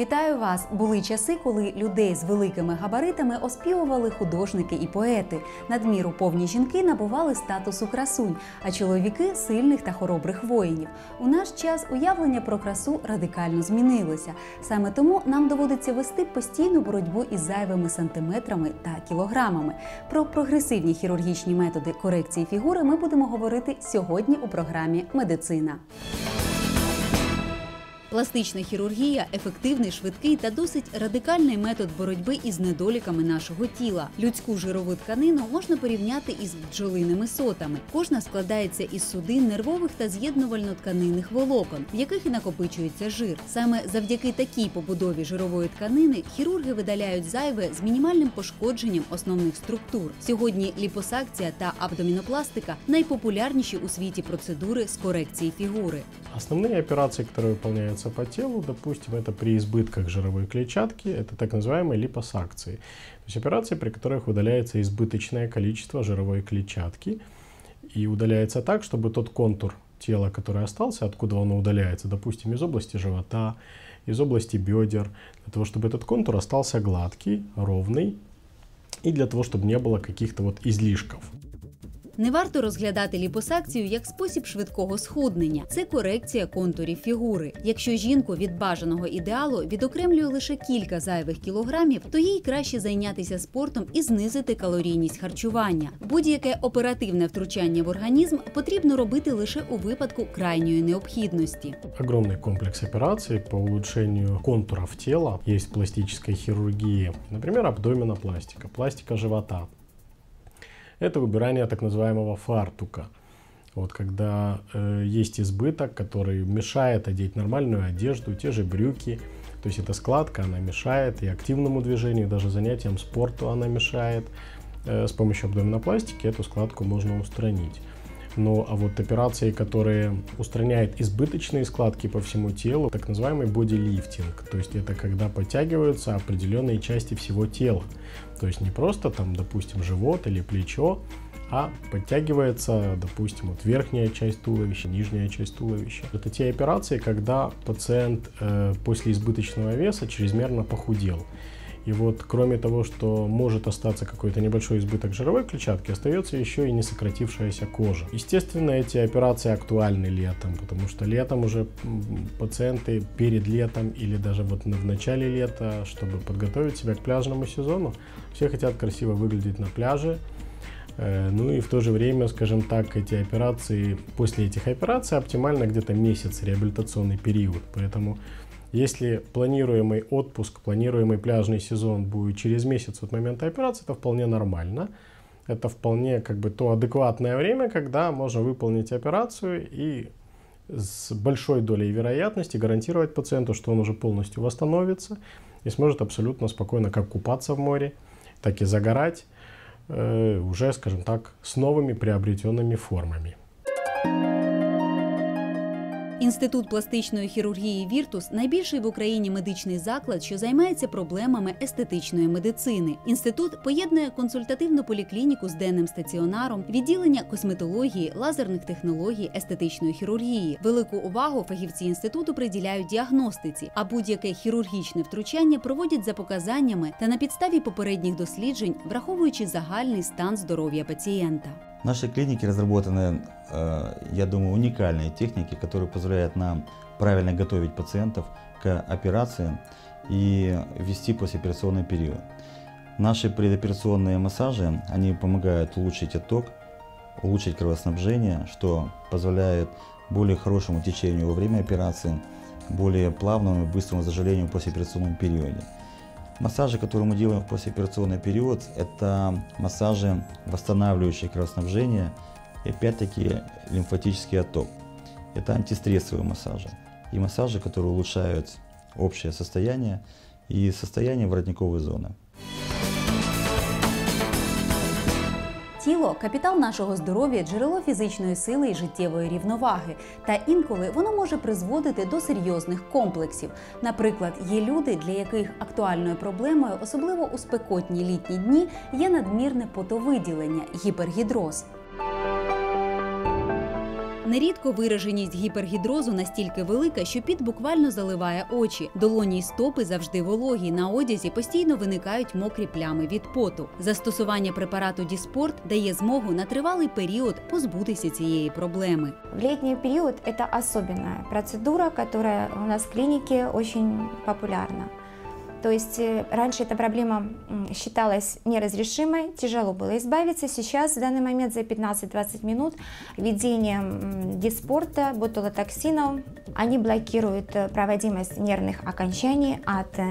Вітаю вас! Були часи, коли людей з великими габаритами оспівували художники і поети. Надміру повні жінки набували статусу красунь, а чоловіки сильних та хоробрих воїнів. У наш час уявлення про красу радикально змінилося. Саме тому нам доводиться вести постійну боротьбу із зайвими сантиметрами та кілограмами. Про прогресивні хірургічні методи корекції фігури ми будемо говорити сьогодні у програмі Медицина. Пластична хірургія ефективний, швидкий та досить радикальний метод боротьби із недоліками нашого тіла. Людську жирову тканину можна порівняти із бджолиними сотами. Кожна складається із судин, нервових та з'єднувально-тканинних волокон, в яких і накопичується жир. Саме завдяки такій побудові жирової тканини хірурги видаляють зайве з мінімальним пошкодженням основних структур. Сьогодні ліпосакція та абдомінопластика найпопулярніші у світі процедури з корекції фігури. Основные операции, которые выполняются по телу, допустим, это при избытках жировой клетчатки, это так называемые липосакции. То есть операции, при которых удаляется избыточное количество жировой клетчатки и удаляется так, чтобы тот контур тела, который остался, откуда он удаляется, допустим, из области живота, из области бедер, для того, чтобы этот контур остался гладкий, ровный, и для того, чтобы не было каких-то вот излишков. Не варто розглядати ліпосакцію як спосіб швидкого схуднення. Це корекція контурів фігури. Якщо жінку від бажаного ідеалу відокремлює лише кілька зайвих кілограмів, то їй краще зайнятися спортом і знизити калорійність харчування. Будь-яке оперативне втручання в організм потрібно робити лише у випадку крайньої необхідності. Огромный комплекс операций по улучшению контуров тела есть в пластической хирургии. Например, абдоминопластика, пластика живота. Это выбирание так называемого фартука. Вот когда э, есть избыток, который мешает одеть нормальную одежду, те же брюки. То есть эта складка, она мешает и активному движению, даже занятиям спорту она мешает. Э, с помощью абдоминопластики эту складку можно устранить. Ну а вот операции, которые устраняют избыточные складки по всему телу, так называемый бодилифтинг. То есть это когда подтягиваются определенные части всего тела. То есть не просто там, допустим, живот или плечо, а подтягивается, допустим, вот верхняя часть туловища, нижняя часть туловища. Это те операции, когда пациент э, после избыточного веса чрезмерно похудел. И вот кроме того, что может остаться какой-то небольшой избыток жировой клетчатки, остается еще и не сократившаяся кожа. Естественно, эти операции актуальны летом, потому что летом уже пациенты перед летом или даже вот в начале лета, чтобы подготовить себя к пляжному сезону, все хотят красиво выглядеть на пляже, Э, ну и в то же время, скажем так, эти операции, после этих операций оптимально где-то месяц реабилитационный период. Поэтому если планируемый отпуск, планируемый пляжный сезон будет через месяц от момента операции, это вполне нормально. Это вполне как бы то адекватное время, когда можно выполнить операцию и с большой долей вероятности гарантировать пациенту, что он уже полностью восстановится и сможет абсолютно спокойно как купаться в море, так и загорать э, уже, скажем так, с новыми приобретенными формами. Інститут пластичної хірургії Віртус найбільший в Україні медичний заклад, що займається проблемами естетичної медицини. Інститут поєднує консультативну поліклініку з денним стаціонаром, відділення косметології, лазерних технологій, естетичної хірургії. Велику увагу фахівці інституту приділяють діагностиці, а будь-яке хірургічне втручання проводять за показаннями та на підставі попередніх досліджень, враховуючи загальний стан здоров'я пацієнта. В нашей клинике разработаны, э, я думаю, уникальные техники, которые позволяют нам правильно готовить пациентов к операциям и вести послеоперационный период. Наши предоперационные массажи, они помогают улучшить отток, улучшить кровоснабжение, что позволяет более хорошему течению во время операции, более плавному и быстрому заживлению в послеоперационном периоде. Массажи, которые мы делаем в послеоперационный период, это массажи, восстанавливающие кровоснабжение и опять-таки лимфатический отток. Это антистрессовые массажи. И массажи, которые улучшают общее состояние и состояние воротниковой зоны. Тіло капітал нашого здоров'я, джерело фізичної сили і життєвої рівноваги. Та інколи воно може призводити до серйозних комплексів. Наприклад, є люди, для яких актуальною проблемою, особливо у спекотні літні дні, є надмірне потовиділення гіпергідроз. Нерідко вираженість гіпергідрозу настільки велика, що піт буквально заливає очі. Долоні й стопи завжди вологі. На одязі постійно виникають мокрі плями від поту. Застосування препарату Діспорт дає змогу на тривалий період позбутися цієї проблеми. В летний период это особенная процедура, которая у нас в клинике очень популярна. То есть э, раньше эта проблема считалась неразрешимой, тяжело было избавиться. Сейчас, в данный момент, за 15-20 минут введением диспорта, ботулотоксинов, они блокируют э, проводимость нервных окончаний от э,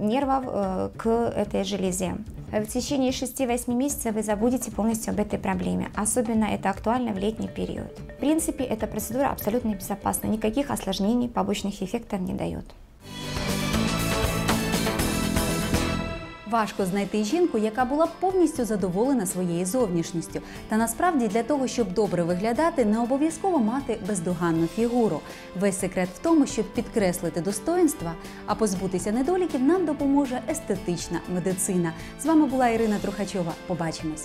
нервов к этой железе. В течение 6-8 месяцев вы забудете полностью об этой проблеме. Особенно это актуально в летний период. В принципе, эта процедура абсолютно безопасна, никаких осложнений, побочных эффектов не дает. Важко знайти жінку, яка була б повністю задоволена своєю зовнішністю. Та насправді для того, щоб добре виглядати, не обов'язково мати бездоганну фігуру. Весь секрет в тому, щоб підкреслити достоинства, а позбутися недоліків нам допоможе естетична медицина. З вами була Ірина Трухачова. Побачимось.